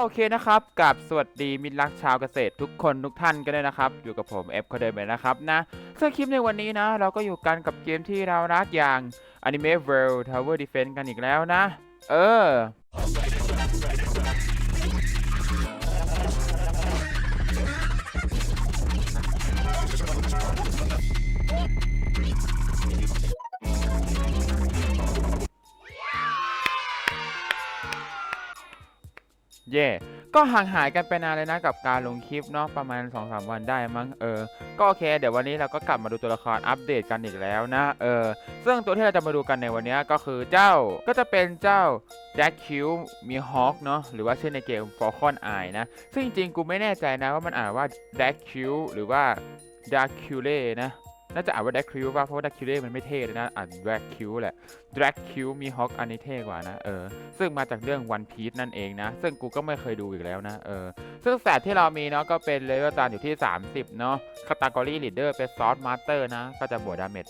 โอเคนะครับกับสวัสดีมิตรรักชาวเกษตรทุกคนทุกท่านกันเลยนะครับ อยู่กับผมเอฟเขาเดินไปนะครับนะซึ่งคลิปในวันนี้นะ เราก็อยู่กันกับเกมที่เรารักอย่าง Anime World Tower Defense กันอีกแล้วนะ เออ เย่ ก็ห่างหายกันไปนานเลยนะกับการลงคลิปเนาะประมาณ 2-3 วันได้มั้งเออ ก็โอเค เดี๋ยววันนี้เราก็กลับมาดูตัวละครอัปเดตกันอีกแล้วนะเออ ซึ่งตัวที่เราจะมาดูกันในวันนี้ก็คือเจ้าก็จะเป็นเจ้าแจ็คคิวมีฮอคเนาะหรือว่าชื่อในเกม f a l c o n Eye นะ ซึ่งจริงๆ กูไม่แน่ใจนะว่ามันอ่านว่าแจ็คคิวหรือว่าดาคิวเล่นะน่าจะอ่านว่าแดกคิวป่ะเพราะว่าแดกคิวเล่มันไม่เท่เลยนะอ่านแดกคิวแหละแดกคิวมีฮอคอันนี้เท่กว่านะ เออ ซึ่งมาจากเรื่อง One Piece นั่นเองนะ ซึ่งกูก็ไม่เคยดูอีกแล้วนะ เออ ซึ่งแสตที่เรามีเนาะก็เป็นเลเวลตานอยู่ที่ 30 เนาะคาตากรีลีดเดอร์เป็นซอสมาสเตอร์นะ ก็จะบวกดาเมจ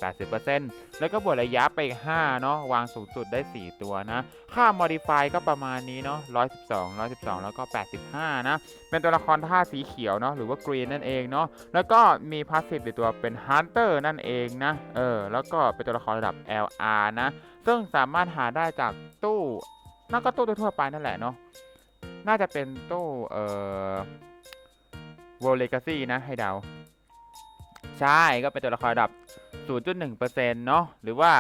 80%แล้วก็บวกระยะไปอีก 5 เนาะ วางสูงสุดได้ 4 ตัวนะ ค่า modify ก็ประมาณนี้เนาะ 112 112 แล้วก็ 85 นะ เป็นตัวละครท่าสีเขียวเนาะ หรือว่ากรีนนั่นเองเนาะ แล้วก็มีพาสซีฟในตัวเป็น Hunter นั่นเองนะ เออ แล้วก็เป็นตัวละครระดับ LR นะ ซึ่งสามารถหาได้จากตู้นั่นก็ตู้ทั่วไปนั่นแหละเนาะน่าจะเป็นตู้เอ่อ World Legacy นะให้เดา ใช่ก็เป็นตัวละครดับ 0.1%เนาะหรือว่า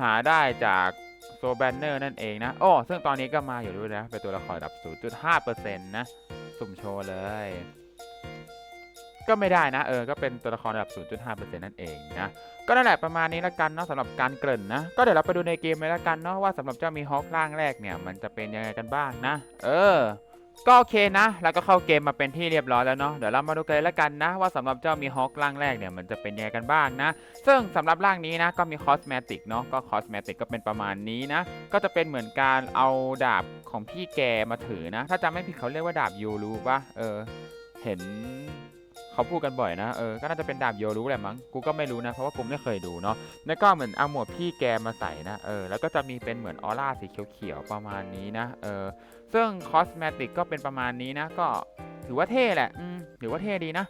หาได้จากโซแบนเนอร์นั่นเองนะโอ้ซึ่งตอนนี้ก็มาอยู่ด้วยนะ เป็นตัวละครดับ 0.5%นะ สุ่มโชว์เลย ก็ไม่ได้นะเออก็เป็นตัวละครระดับ 0.5%นั่นเองนะก็นั่นแหละประมาณนี้ละกันเนาะสำหรับการเกริ่นนะ ก็เดี๋ยวเราไปดูในเกมเลยละกันเนาะว่าสำหรับเจ้ามีฮอคร่างแรกเนี่ยมันจะเป็นยังไงกันบ้างนะ เออ ก็โอเคนะ แล้วก็เข้าเกมมาเป็นที่เรียบร้อยแล้วเนาะเดี๋ยวเรามาดูกันเลยละกันนะ ว่าสำหรับเจ้ามีฮอคร่างแรกเนี่ยมันจะเป็นยังไงกันบ้างนะ ซึ่งสำหรับร่างนี้นะก็มีคอสเมติกเนาะก็คอสเมติกก็เป็นประมาณนี้นะ ก็จะเป็นเหมือนการเอาดาบของพี่แกมาถือนะ ถ้าจำไม่ผิดเขาเรียกว่าดาบยูรูปะเออ เห็น เขาพูดกันบ่อยนะ เออ ก็น่าจะเป็นดาบโยรู้แหละมั้ง กูก็ไม่รู้นะ เพราะว่ากูไม่เคยดูเนาะ แล้วก็เหมือนเอาหมวกพี่แกมาใส่นะ เออ แล้วก็จะมีเป็นเหมือนออร่าสีเขียวๆประมาณนี้นะ เออ ซึ่งคอสเมติกก็เป็นประมาณนี้นะ ก็ถือว่าเท่แหละ อืมถือว่าเท่ดีนะ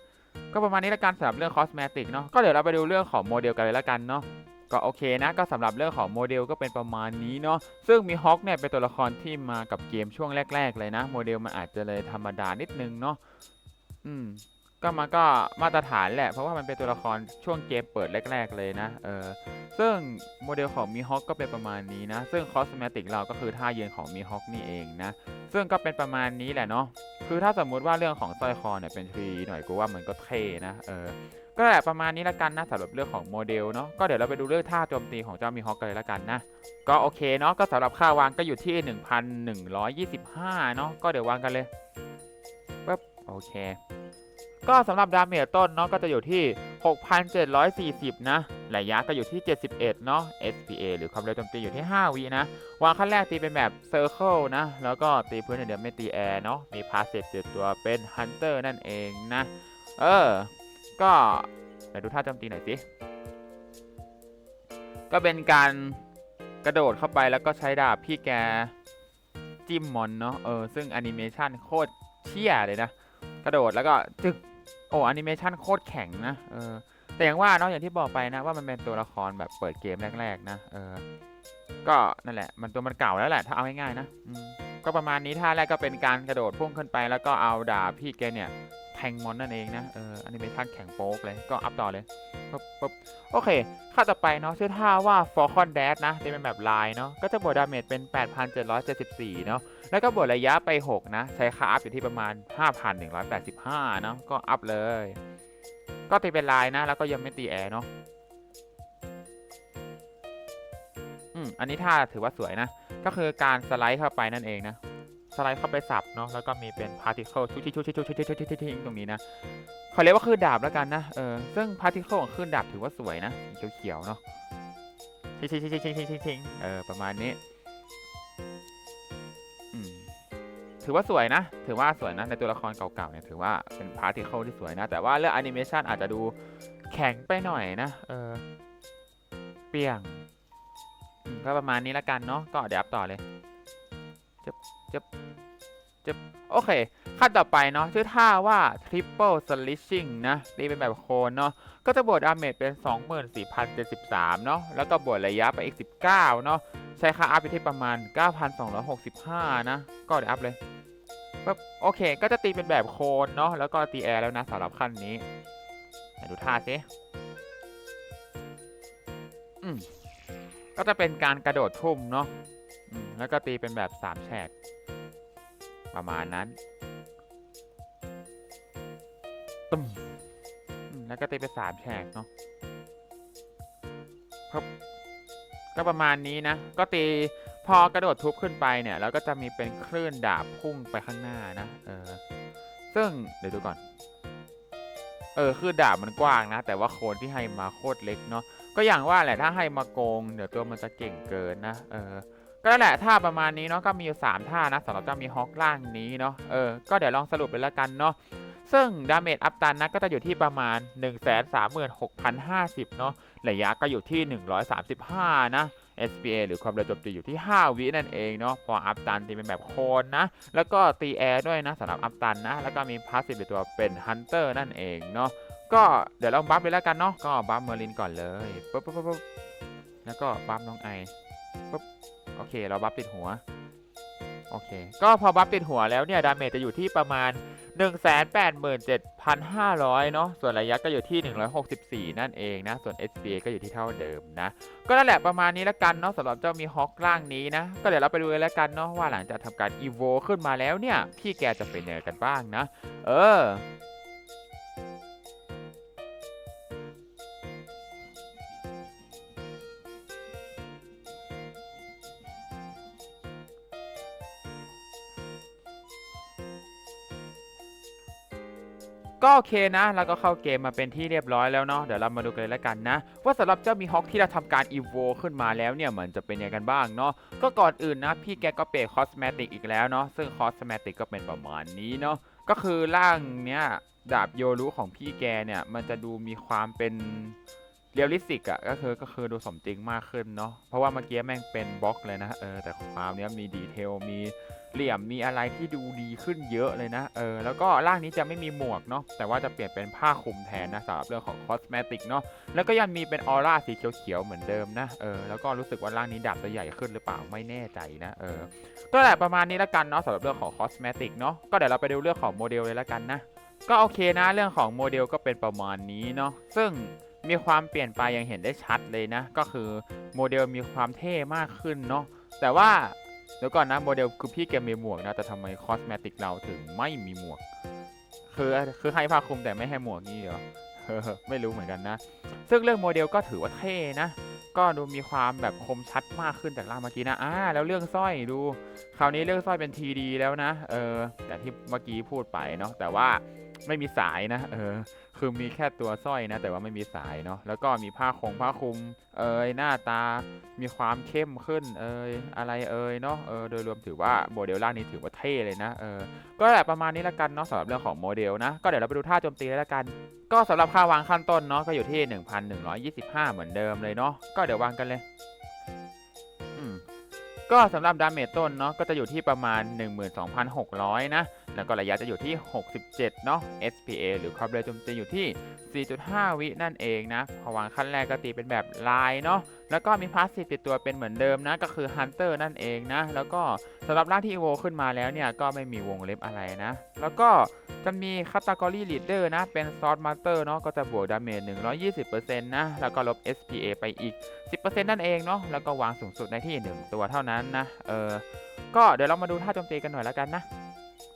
ก็ประมาณนี้ละกันสำหรับเรื่องคอสเมติกเนาะ ก็เดี๋ยวเราไปดูเรื่องของโมเดลกันเลยละกันเนาะก็โอเคนะก็สำหรับเรื่องของโมเดลก็เป็นประมาณนี้เนาะซึ่งมีฮอคเนี่ยเป็นตัวละครที่มากับเกมช่วงแรก ๆ เลยนะ โมเดลมันอาจจะเลยธรรมดานิดนึงเนาะอืม ก็มันก็มาตรฐานแหละ เพราะว่ามันเป็นตัวละครช่วงเกมเปิดแรก ๆ เลยนะเออซึ่งโมเดลของมีฮอคก็เป็นประมาณนี้นะ ซึ่งคอสเมติกเราก็คือท่ายืนของมีฮอคนี่เองนะ ซึ่งก็เป็นประมาณนี้แหละเนาะคือถ้าสมมุติว่าเรื่องของสร้อยคอเนี่ยเป็นทรีหน่อยกูว่ามันก็เท่นะเออก็แหละประมาณนี้ละกันนะสำหรับเรื่องของโมเดลเนาะก็เดี๋ยวเราไปดูเรื่องท่าโจมตีของเจ้ามีฮอคกันเลยละกันนะก็โอเคเนาะก็สำหรับค่าวางก็อยู่ที่ 1,125เนาะก็เดี๋ยววางกันเลยปึ๊บโอเค ก็สำหรับดาเมจต้นเนาะก็จะอยู่ที่ 6,740 นะ ระยะก็อยู่ที่ 71 เนาะ SPA หรือความเร็วโจมตีอยู่ที่ 5 วินะ วางขั้นแรกตีเป็นแบบ Circle นะ แล้วก็ตีพื้นเดียวไม่ตีแอร์เนาะ มีพาสเซตติดตัวเป็น Hunter นั่นเองนะ เออ ก็ไหนดูท่าโจมตีหน่อยสิ ก็เป็นการกระโดดเข้าไปแล้วก็ใช้ดาบพี่แกจิ้มมอนเนาะ เออ ซึ่งแอนิเมชันโคตรเชี่ยเลยนะ กระโดดแล้วก็จึก อ้แอนิเมชันโคตรแข็งนะเออแต่อย่างว่าเนาะอย่างที่บอกไปนะว่ามันเป็นตัวละครแบบเปิดเกมแรก ๆ นะเออก็นั่นแหละ มันตัวมันเก่าแล้วแหละถ้าเอาง่ายๆนะก็ประมาณนี้ท่าแรกก็เป็นการกระโดดพุ่งขึ้นไป แล้วก็เอาดาบพี่แกเนี่ยแทงมอนนั่นเองนะเออแอนิเมชันแข็งโป๊กเลยก็อัพต่อเลย ปุ๊บปุ๊บโอเคค่าต่อไปเนาะชื่อท่าว่า Falcon Dash นะจะเป็นแบบลายเนาะก็จะบวกดาเมจเป็น 8,774 เนาะแล้วก็บวกระยะไป 6 นะ ใช้ค่าอัพอยู่ที่ประมาณ 5,185 เนาะก็อัพเลย ก็ตีเป็นลายนะ แล้วก็ยังไม่ตีแอร์เนาะอืมอันนี้ท่าถือว่าสวยนะ ก็คือการสไลด์เข้าไปนั่นเองนะ สไลด์เข้าไปสับเนาะแล้วก็มีเป็น particle ชุดๆชุดๆชุดๆชุดๆชุดๆชุดๆตรงนี้นะขาเรียกว่าคลื่นดาบแล้วกันนะเออซึ่ง particle ของคลื่นดาบถือว่าสวยนะสีเขียวๆเนาะทิ้งทิ้งทิ้งทิ้งทิ้งทิ้งทิ้งเออประมาณนี้ถือว่าสวยนะ ถือว่าสวยนะ ในตัวละครเก่าๆเนี่ยถือว่าเป็นพาร์ติเคิลที่สวยนะ แต่ว่าเรื่องแอนิเมชันอาจจะดูแข็งไปหน่อยนะ เออ เปียงก็ประมาณนี้ละกันเนาะ ก็เดี๋ยวอัพต่อเลย จึบจึบจะโอเค ขั้นต่อไปเนาะชื่อท่าว่า triple slishing นะตีเป็นแบบโคนเนาะก็จะบวกดาเมจเป็น 24,073 เนาะแล้วก็บวกระยะไปอีก 19 เนาะใช้ค่าอัพอยู่ที่ประมาณ 9,265 นะ ก็เดี๋ยวอัพเลยปั๊บโอเค ก็จะตีเป็นแบบโคนเนาะแล้วก็ตีแอร์แล้วนะสำหรับขั้นนี้ดูท่าสิอืมก็จะเป็นการกระโดดทุ่มเนาะแล้วก็ตีเป็นแบบสามแฉก ประมาณนั้นตึมอืมแล้วก็ตีไปสามแฉกเนาะครับก็ประมาณนี้นะ ก็ตีพอกระโดดทุบขึ้นไปเนี่ยแล้วก็จะมีเป็นคลื่นดาบพุ่งไปข้างหน้านะเออซึ่งเดี๋ยวดูก่อน เออคือดาบมันกว้างนะ แต่ว่าโคนที่ให้มาโคตรเล็กเนาะก็อย่างว่าแหละถ้าให้มาโกง เดี๋ยวตัวมันจะเก่งเกินนะเออ ก็แหละท่าประมาณนี้เนาะก็มีอยู่ 3 ท่านะสำหรับเจ้ามีฮอกล่างนี้เนาะเออก็เดี๋ยวลองสรุปไปแล้วกันเนาะซึ่งดาเมจอัพตันนะก็จะอยู่ที่ประมาณ 1 3 6 0 0 0เนาะระยะก็อยู่ที่ 135 นะ SPA หรือความเร็วโจมตีอยู่ที่ 5 วินั่นเองเนาะพออัพตันตีเป็นแบบโคนนะ แล้วก็ตีแอร์ด้วยนะสำหรับอัพตันนะ แล้วก็มีพาสซีฟตัวเป็นฮันเตอร์นั่นเองเนาะก็เดี๋ยวลองบัฟเลยแล้วกันเนาะก็บัฟเมอร์ลินก่อนเลยปุ๊บปุ๊บปุ๊บแล้วก็บัฟน้องไอปุ๊บ โอเค เราบัฟติดหัว โอเค ก็พอบัฟติดหัวแล้วเนี่ย ดาเมจจะอยู่ที่ประมาณ 187,500 เนาะ ส่วนระยะก็อยู่ที่ 164 นั่นเองนะ ส่วน SPA ก็อยู่ที่เท่าเดิมนะ ก็นั่นแหละประมาณนี้แล้วกันเนาะสำหรับเจ้ามีฮอกล่างนี้นะ ก็เดี๋ยวเราไปดูกันแล้วกันเนาะว่าหลังจากทำการ EVO ขึ้นมาแล้วเนี่ย พี่แกจะเป็นยังไงกันบ้างนะ เออ ก็โอเคนะ แล้วก็เข้าเกมมาเป็นที่เรียบร้อยแล้วเนาะ เดี๋ยวเรามาดูกันเลยแล้วกันนะ ว่าสำหรับเจ้ามีฮอกที่เราทำการอีโวขึ้นมาแล้วเนี่ยมันจะเป็นยังไงกันบ้างเนาะ ก็ก่อนอื่นนะ พี่แกก็เปลี่ยนคอสเมติกอีกแล้วเนาะ ซึ่งคอสเมติกก็เป็นประมาณนี้เนาะ ก็คือร่างเนี้ยดาบโยรุของพี่แกเนี่ยมันจะดูมีความเป็น เรียลลิสติกอะก็คือก็คือดูสมจริงมากขึ้นเนาะเพราะว่าเมื่อกี้แม่งเป็นบล็อกเลยนะเออแต่ความเนี้ยมีดีเทลมีเหลี่ยมมีอะไรที่ดูดีขึ้นเยอะเลยนะเออแล้วก็ร่างนี้จะไม่มีหมวกเนาะแต่ว่าจะเปลี่ยนเป็นผ้าคลุมแทนนะสำหรับเรื่องของคอสเมติกเนาะแล้วก็ยังมีเป็นออร่าสีเขียวๆเหมือนเดิมนะเออแล้วก็รู้สึกว่าร่างนี้ดาบจะใหญ่ขึ้นหรือเปล่าไม่แน่ใจนะเออก็แหละประมาณนี้แล้วกันเนาะสำหรับเรื่องของคอสเมติกเนาะก็เดี๋ยวเราไปดูเรื่องของโมเดลเลยแล้วกันนะก็โอเคนะเรื่องของโมเดลก็เป็นประมาณนี้เนาะซึ่ง มีความเปลี่ยนไปอย่างเห็นได้ชัดเลยนะ ก็คือโมเดลมีความเท่มากขึ้นเนาะแต่ว่าเดี๋ยวก่อนนะโมเดลคือพี่แกมีหมวกนะ แต่ทำไมคอสเมติกเราถึงไม่มีหมวก คือคือให้ผ้าคลุมแต่ไม่ให้หมวกนี่เหรอไม่รู้เหมือนกันนะ ซึ่งเรื่องโมเดลก็ถือว่าเท่นะ ก็ดูมีความแบบคมชัดมากขึ้นจากร่าเมื่อกี้นะอ่าแล้วเรื่องสร้อยดู คราวนี้เรื่องสร้อยเป็นทีดีแล้วนะ เออแต่ที่เมื่อกี้พูดไปเนาะแต่ว่า ไม่มีสายนะ เออ คือมีแค่ตัวสร้อยนะ แต่ว่าไม่มีสายเนาะ แล้วก็มีผ้าคงผ้าคลุม เอยหน้าตา มีความเข้มขึ้น เอยอะไรเอยเนาะ เออ โดยรวมถือว่าโมเดลร่างนี้ถือว่าเท่เลยนะ เออ ก็แหละประมาณนี้ละกันเนาะสำหรับเรื่องของโมเดลนะ ก็เดี๋ยวเราไปดูท่าโจมตีเลยละกัน ก็สำหรับค่าวางขั้นต้นเนาะ ก็อยู่ที่ 1,125 เหมือนเดิมเลยเนาะ ก็เดี๋ยววางกันเลยก็สำหรับดาเมจต้นเนาะ ก็จะอยู่ที่ประมาณ 12,600 นะ แล้วก็ระยะจะอยู่ที่ 67 เนาะ SPA หรือความเร็วโจมตีอยู่ที่ 4.5 วินั่นเองนะ พอวางขั้นแรกก็ตีเป็นแบบลายเนาะ แล้วก็มีพาสซีฟติดตัวเป็นเหมือนเดิมนะ ก็คือ Hunter นั่นเองนะ แล้วก็สำหรับร่างที่ EVO ขึ้นมาแล้วเนี่ย ก็ไม่มีวงเล็บอะไรนะ แล้วก็จะมี Category Leader นะ เป็น Sword Master เนาะ ก็จะบวกดาเมจ 120%นะ แล้วก็ลบ SPA ไปอีก 10%นั่นเองเนาะ แล้วก็วางสูงสุดในที่ 1 ตัวเท่านั้นนะ เออ ก็เดี๋ยวเรามาดูท่าโจมตีกันหน่อยแล้วกันนะ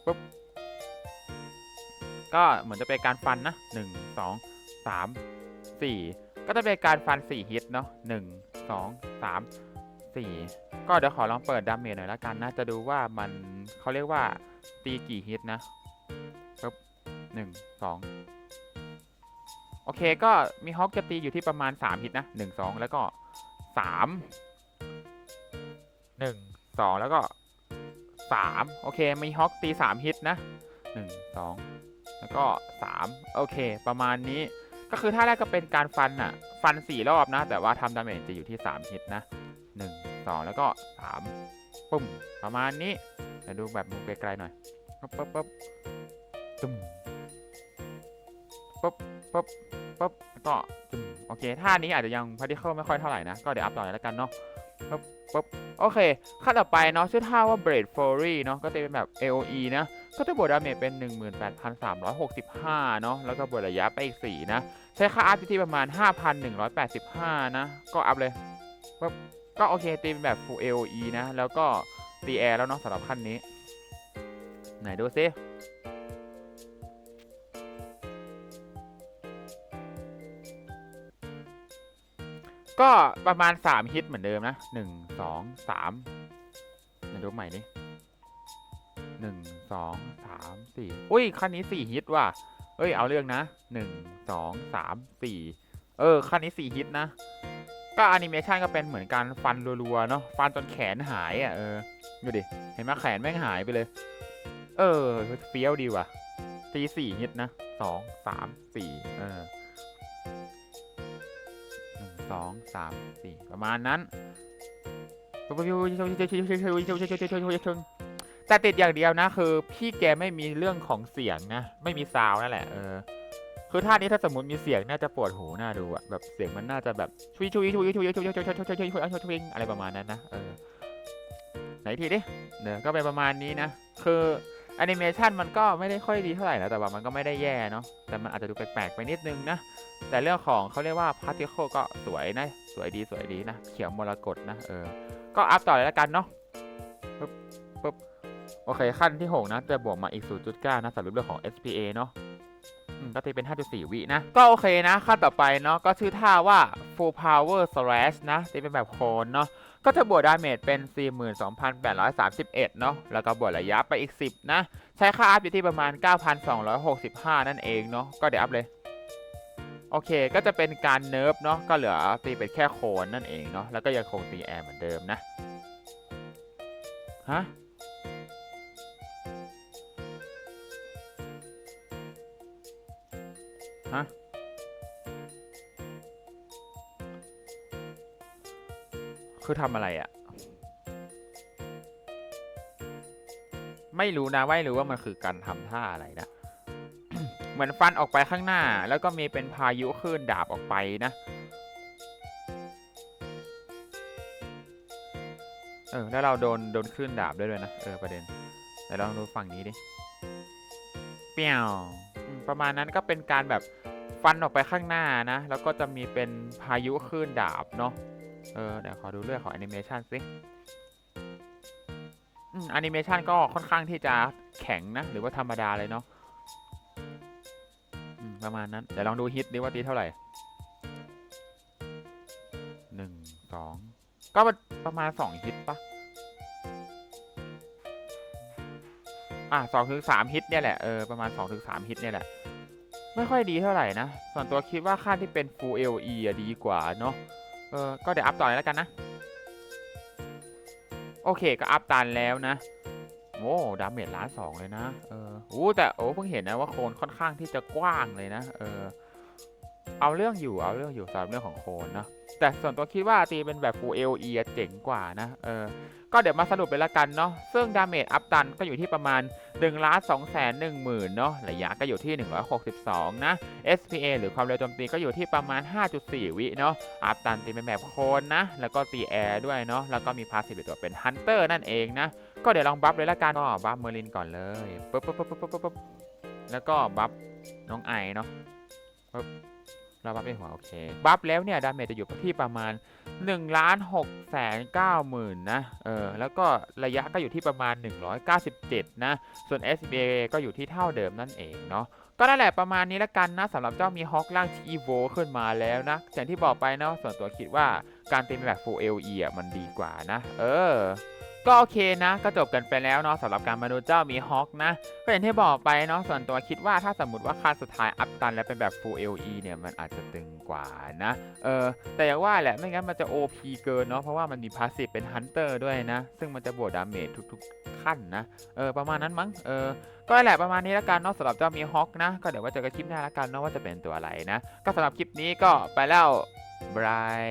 ปุ๊บ ก็เหมือนจะเป็นการฟันนะ1 2 3 4ก็จะเป็นการฟัน4ฮิตเนาะ1 2 3 4ก็เดี๋ยวขอลองเปิดดาเมจหน่อยแล้วกันนะจะดูว่ามันเขาเรียกว่าตีกี่ฮิตนะปุ๊บหนึ่งสองโอเคก็มีฮอกจะตีอยู่ที่ประมาณ 3 ฮิตนะ 1 2 แล้วก็ 3 1 2 แล้วก็ 3 โอเค มีฮอกตี 3 ฮิตนะ 1 2 แล้วก็ 3 โอเค ประมาณนี้ก็คือท่าแรกก็เป็นการฟันอะฟัน 4 รอบนะ แต่ว่าทำดาเมจจะอยู่ที่ 3 ฮิตนะ 1 2 แล้วก็ 3 ปุ่ม ประมาณนี้เดี๋ยวดูแบบมุมไกลๆหน่อยปั๊บปั๊บปั๊บตึมปั๊บปั๊บปั๊บแล้วก็ตึมโอเคท่านี้อาจจะยังพาร์ติเคิลไม่ค่อยเท่าไหร่นะ ก็เดี๋ยวอัพต่อเลยแล้วกันเนาะ ปั๊บปั๊บโอเคขั้นต่อไปเนาะชื่อท่าว่า Braid Fury เนาะก็จะเป็นแบบ AOE นะ ก็จะบวกดาเมจเป็น 18,365 เนาะแล้วก็บวกระยะไปอีก 4 นะ ใช้ค่าอัพอยู่ที่ประมาณ 5,185 นะ ก็อัพเลยปั๊บก็โอเคตีเป็นแบบ Full AOE นะ แล้วก็ตีแอร์แล้วเนาะสำหรับขั้นนี้ ไหนดูซิ ก็ประมาณ 3 ฮิตเหมือนเดิมนะ 1 2 3ไหนดูใหม่ดิหนึ่งสองสามสี่อุ้ยขั้นนี้สี่ฮิตว่ะ เอ้ยเอาเรื่องนะหนึ่งสองสามสี่เออขั้นนี้สี่ฮิตนะ ก็แอนิเมชันก็เป็นเหมือนการฟันรัวๆเนาะฟันจนแขนหายอะเออดูดิ เห็นไหมแขนแม่งหายไปเลย เออเฟี้ยวดีว่ะตีสี่ฮิตนะสองสามสี่เออ สองสามสี่ประมาณนั้นแต่ติดอย่างเดียวนะคือ พี่แกไม่มีเรื่องของเสียงนะ ไม่มีซาวนั่นแหละเออคือท่านี้ถ้าสมมติมีเสียงน่าจะปวดหูน่าดูอะแบบเสียงมันน่าจะแบบชุยชุยชุยชุยชุยชุยชุยชุยชุยชุยชุยชุยชุยชุยอะไรประมาณนั้นนะเออไหนทีดิเดี๋ยวก็เป็นประมาณนี้นะคือ แอนิเมชันมันก็ไม่ได้ค่อยดีเท่าไหร่นะแต่ว่ามันก็ไม่ได้แย่เนาะแต่มันอาจจะดูแปลกๆไปนิดนึงนะ แต่เรื่องของเขาเรียกว่าพาร์ติเคิลก็สวยนะ สวยดีสวยดีนะ เขียวมรกตนะเออ ก็อัพต่อเลยแล้วกันเนาะปึ๊บปึ๊บโอเคขั้นที่ 6 นะจะบวกมาอีก 0.9 นะสำหรับเรื่องของ SPA เนาะ ก็ตีเป็น 5.4 วินะ ก็โอเคนะขั้นต่อไปเนาะก็ชื่อท่าว่า full power slash นะตีเป็นแบบโคนเนาะก็จะบวกดาเมจเป็น 42,831 เนาะแล้วก็บวกระยะไปอีก 10 นะ ใช้ค่าอัพอยู่ที่ประมาณ 9,265 นั่นเองเนาะก็เดี๋ยวอัพเลยโอเค ก็จะเป็นการเนิร์ฟเนาะ ก็เหลือตีเป็นแค่โคนนั่นเองเนาะ แล้วก็ยังคงตีแอร์เหมือนเดิมนะ ฮะ ฮะ คือทำอะไรอะ่ะ ไม่รู้นะไม่รู้ว่ามันคือการทำท่าอะไรนะ เหมือนฟันออกไปข้างหน้า แล้วก็มีเป็นพายุคลื่นดาบออกไปนะ เออ แล้วเราโดน โดนคลื่นดาบด้วยเลยนะ เออ ประเด็น แต่ลองดูฝั่งนี้ดิ เปียว ประมาณนั้นก็เป็นการแบบฟันออกไปข้างหน้านะ แล้วก็จะมีเป็นพายุคลื่นดาบเนาะเออเดี๋ยวขอดูเรื่องของแอนิเมชันสิแอนิเมชันก็ค่อนข้างที่จะแข็งนะ หรือว่าธรรมดาเลยเนาะประมาณนั้น เดี๋ยวลองดูฮิตดิว่าตีเท่าไหร่หนึ่งสองก็ประมาณสองฮิตปะอะสองถึงสามฮิตเนี่ยแหละ เออ ประมาณสองถึงสามฮิตเนี่ยแหละ ไม่ค่อยดีเท่าไหร่นะ ส่วนตัวคิดว่าค่าที่เป็น full LE อะดีกว่าเนาะเออก็เดี๋ยวอัพต่อเลยแล้วกันนะ โอเคก็อัพตันแล้วนะโอ้ดาเมจล้านสองเลยนะ เออโอ้แต่โอ้เพิ่งเห็นนะว่าโคนค่อนข้างที่จะกว้างเลยนะ เออ เอาเรื่องอยู่ เอาเรื่องอยู่สำหรับเรื่องของโคนนะ แต่ส่วนตัวคิดว่าตีเป็นแบบ full LE อะเจ๋งกว่านะเออก็เดี๋ยวมาสรุปเลยละกันเนาะซึ่งดาเมจอัพตันก็อยู่ที่ประมาณ1ล้าน2แสน1หมื่นเนาะระยะก็อยู่ที่ 162 นะ SPA หรือความเร็วโจมตีก็อยู่ที่ประมาณ 5.4 วิเนาะอัพตันตีเป็นแบบโคนนะ แล้วก็ตีแอร์ด้วยเนาะแล้วก็มีพาสซีฟตัวเป็นฮันเตอร์นั่นเองนะ ก็เดี๋ยวลองบัฟเลยละกันก็บัฟเมอร์ลินก่อนเลยปุ๊บปุ๊บปุ๊บปุ๊บปุ๊บปุ๊บแล้วก็บัฟน้องไอเนาะปุ๊บ เราบัฟไปหัวโอเค บัฟแล้วเนี่ยดาเมจจะอยู่ที่ประมาณ1ล้าน6แสน9หมื่นนะ เออ แล้วก็ระยะก็อยู่ที่ประมาณ 197 นะ ส่วน SBA ก็อยู่ที่เท่าเดิมนั่นเองเนาะ ก็นั่นแหละประมาณนี้ละกันนะสำหรับเจ้ามีฮอคล่างอีโวขึ้นมาแล้วนะ อย่างที่บอกไปเนาะส่วนตัวคิดว่าการตีแบบ Full LE อะมันดีกว่านะ เออ ก็โอเคนะ ก็จบกันไปแล้วเนาะสำหรับการมาดูเจ้ามีฮอคนะ ก็อย่างที่บอกไปเนาะส่วนตัวคิดว่าถ้าสมมติว่าคาสุดท้ายอัพตันแล้วเป็นแบบ Full LE เนี่ยมันอาจจะตึงกว่านะ เออแต่อย่างว่าแหละไม่งั้นมันจะ OP เกินเนาะเพราะว่ามันมีพาสซีฟเป็นฮันเตอร์ด้วยนะ ซึ่งมันจะบวกดาเมจทุกๆขั้นนะเออประมาณนั้นมั้งเออก็แหละประมาณนี้แล้วกันเนาะสำหรับเจ้ามีฮอคนะ ก็เดี๋ยวว่าจอกันคลิปหน้าล้วกันเนาะว่าจะเป็นตัวอะไรนะ ก็สำหรับคลิปนี้ก็ไปแล้วบราย